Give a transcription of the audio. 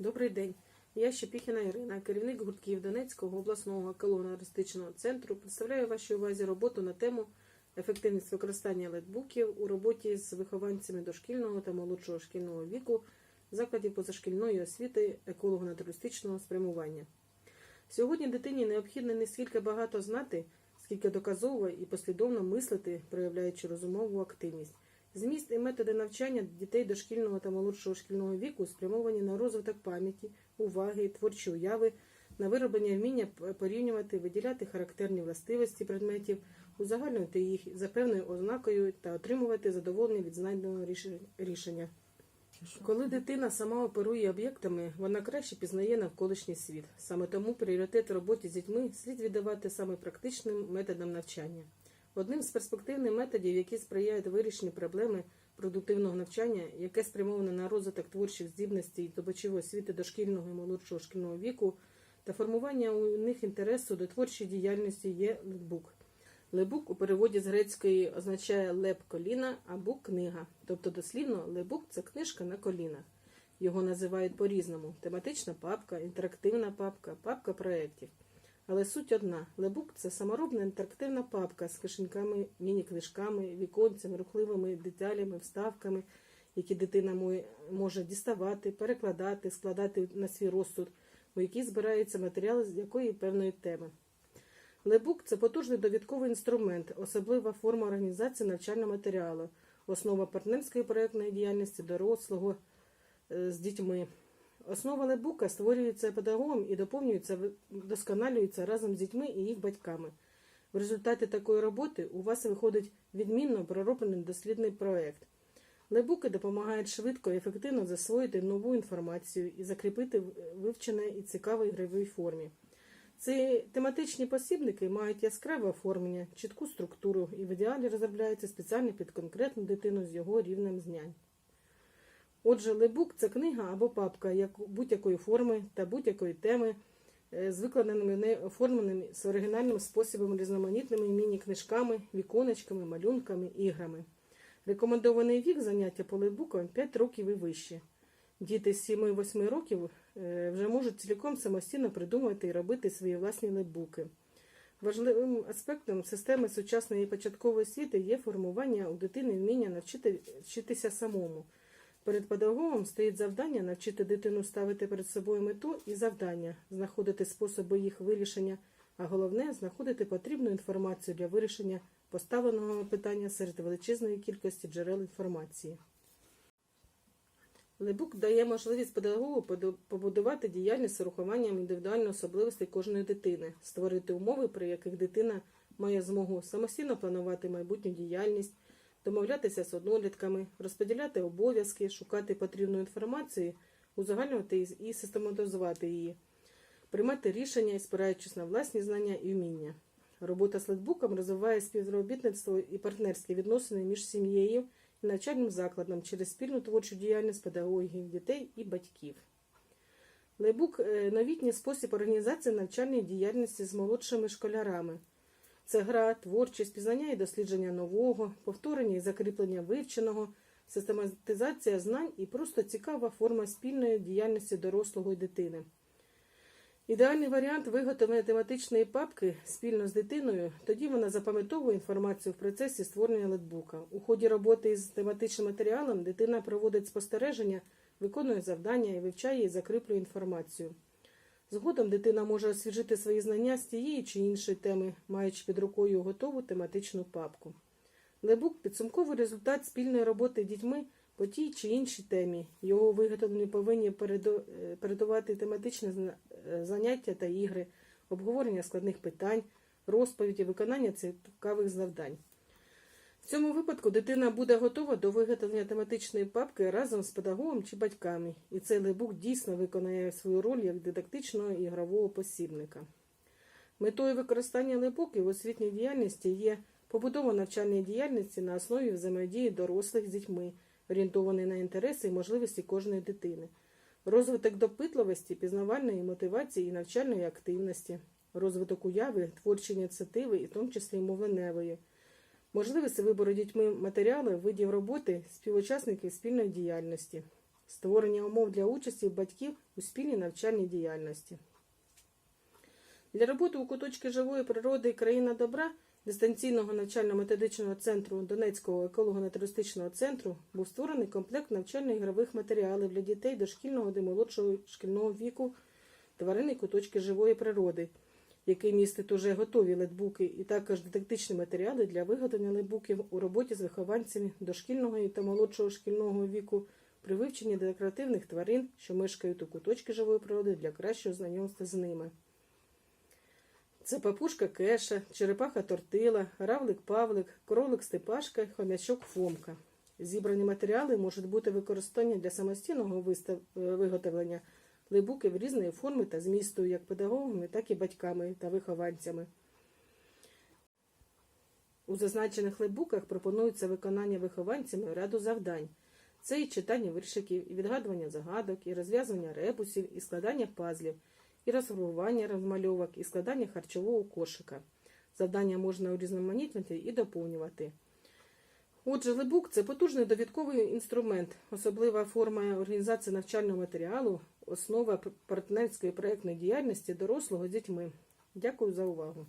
Добрий день. Я Щепіхіна Ірина, керівник гуртків Донецького обласного еколого-аналітичного центру. Представляю вашій увазі роботу на тему ефективність використання летбуків у роботі з вихованцями дошкільного та молодшого шкільного віку закладів позашкільної освіти еколого-натуристичного спрямування. Сьогодні дитині необхідно не стільки багато знати, скільки доказово і послідовно мислити, проявляючи розумову активність. Зміст і методи навчання дітей дошкільного та молодшого шкільного віку спрямовані на розвиток пам'яті, уваги, творчої уяви, на вироблення вміння порівнювати, виділяти характерні властивості предметів, узагальнювати їх за певною ознакою та отримувати задоволення від знайденого рішення. Коли дитина сама оперує об'єктами, вона краще пізнає навколишній світ. Саме тому пріоритет роботі з дітьми слід віддавати саме практичним методам навчання. Одним з перспективних методів, які сприяють вирішенню проблеми продуктивного навчання, яке спрямоване на розвиток творчих здібностей і здобувачів освіти дошкільного і молодшого шкільного віку та формування у них інтересу до творчої діяльності, є летбук. Лебук у переводі з грецької означає леп коліна або книга. Тобто дослівно лебук це книжка на колінах. Його називають по-різному: тематична папка, інтерактивна папка, папка проєктів. Але суть одна: лебук це саморобна інтерактивна папка з кишеньками, міні-книжками, віконцями, рухливими деталями, вставками, які дитина може діставати, перекладати, складати на свій розсуд, у якій збирається матеріал з якої певної теми. Лебук це потужний довідковий інструмент, особлива форма організації навчального матеріалу, основа партнерської проєктної діяльності дорослого е, з дітьми. Основа лебука створюється педагогом і доповнюється, вдосконалюється разом з дітьми і їх батьками. В результаті такої роботи у вас виходить відмінно пророблений дослідний проєкт. Лебуки допомагають швидко і ефективно засвоїти нову інформацію і закріпити вивчене і цікаве ігровій формі. Ці тематичні посібники мають яскраве оформлення, чітку структуру і в ідеалі розробляються спеціально під конкретну дитину з його рівнем знань. Отже, лебук це книга або папка як будь-якої форми та будь-якої теми, е, з викладеними оформленими з оригінальним способом різноманітними міні-книжками, віконечками, малюнками, іграми. Рекомендований вік заняття по лебукам 5 років і вище. Діти з 7-8 років е, вже можуть цілком самостійно придумувати і робити свої власні лебуки. Важливим аспектом системи сучасної початкової освіти є формування у дитини вміння навчити вчитися самому. Перед педагогом стоїть завдання навчити дитину ставити перед собою мету і завдання, знаходити способи їх вирішення, а головне знаходити потрібну інформацію для вирішення поставленого питання серед величезної кількості джерел інформації. Лебук дає можливість педагогу побудувати діяльність з урахуванням індивідуальних особливостей кожної дитини, створити умови, при яких дитина має змогу самостійно планувати майбутню діяльність, домовлятися з однолітками, розподіляти обов'язки, шукати потрібну інформацію, узагальнювати і- систематизувати її, приймати рішення, спираючись на власні знання і вміння. Робота з летбуком розвиває співробітництво і партнерські відносини між сім'єю і навчальним закладом через спільну творчу діяльність педагогів, дітей і батьків. Лейбук е, новітній спосіб організації навчальної діяльності з молодшими школярами. Це гра, творчість, пізнання і дослідження нового, повторення і закріплення вивченого, систематизація знань і просто цікава форма спільної діяльності дорослого і дитини. Ідеальний варіант виготовлення тематичної папки спільно з дитиною, тоді вона запам'ятовує інформацію в процесі створення летбука. У ході роботи з тематичним матеріалом дитина проводить спостереження, виконує завдання і вивчає і закріплює інформацію. Згодом дитина може освіжити свої знання з тієї чи іншої теми, маючи під рукою готову тематичну папку. Лебук підсумковий результат спільної роботи дітьми по тій чи іншій темі. Його виготовлені повинні е, передувати тематичні е, заняття та ігри, обговорення складних питань, розповіді, виконання цікавих завдань. В цьому випадку дитина буде готова до виготовлення тематичної папки разом з педагогом чи батьками, і цей лебук дійсно виконає свою роль як дидактичного ігрового посібника. Метою використання лебуків в освітній діяльності є побудова навчальної діяльності на основі взаємодії дорослих з дітьми, орієнтований на інтереси і можливості кожної дитини, розвиток допитливості, пізнавальної мотивації і навчальної активності, розвиток уяви, творчої ініціативи, і в тому числі мовленевої, можливість вибору дітьми матеріалів, видів роботи, співучасників спільної діяльності. створення умов для участі батьків у спільній навчальній діяльності. Для роботи у куточки живої природи країна добра дистанційного навчально-методичного центру Донецького еколого-натуристичного центру був створений комплект навчально-ігрових матеріалів для дітей дошкільного та молодшого шкільного віку тварини куточки живої природи, який містить уже готові летбуки і також дидактичні матеріали для виготовлення летбуків у роботі з вихованцями дошкільного та молодшого шкільного віку при вивченні декоративних тварин, що мешкають у куточки живої природи для кращого знайомства з ними. Це папушка Кеша, черепаха Тортила, равлик Павлик, кролик Степашка, хомячок Фомка. Зібрані матеріали можуть бути використані для самостійного е, виготовлення лейбуків різної форми та змісту, як педагогами, так і батьками та вихованцями. У зазначених лейбуках пропонується виконання вихованцями ряду завдань. Це і читання віршиків, і відгадування загадок, і розв'язування ребусів, і складання пазлів, і розфарбування розмальовок, і складання харчового кошика. Завдання можна урізноманітнити і доповнювати. Отже, либук це потужний довідковий інструмент, особлива форма організації навчального матеріалу, основа партнерської проєктної діяльності дорослого з дітьми. Дякую за увагу.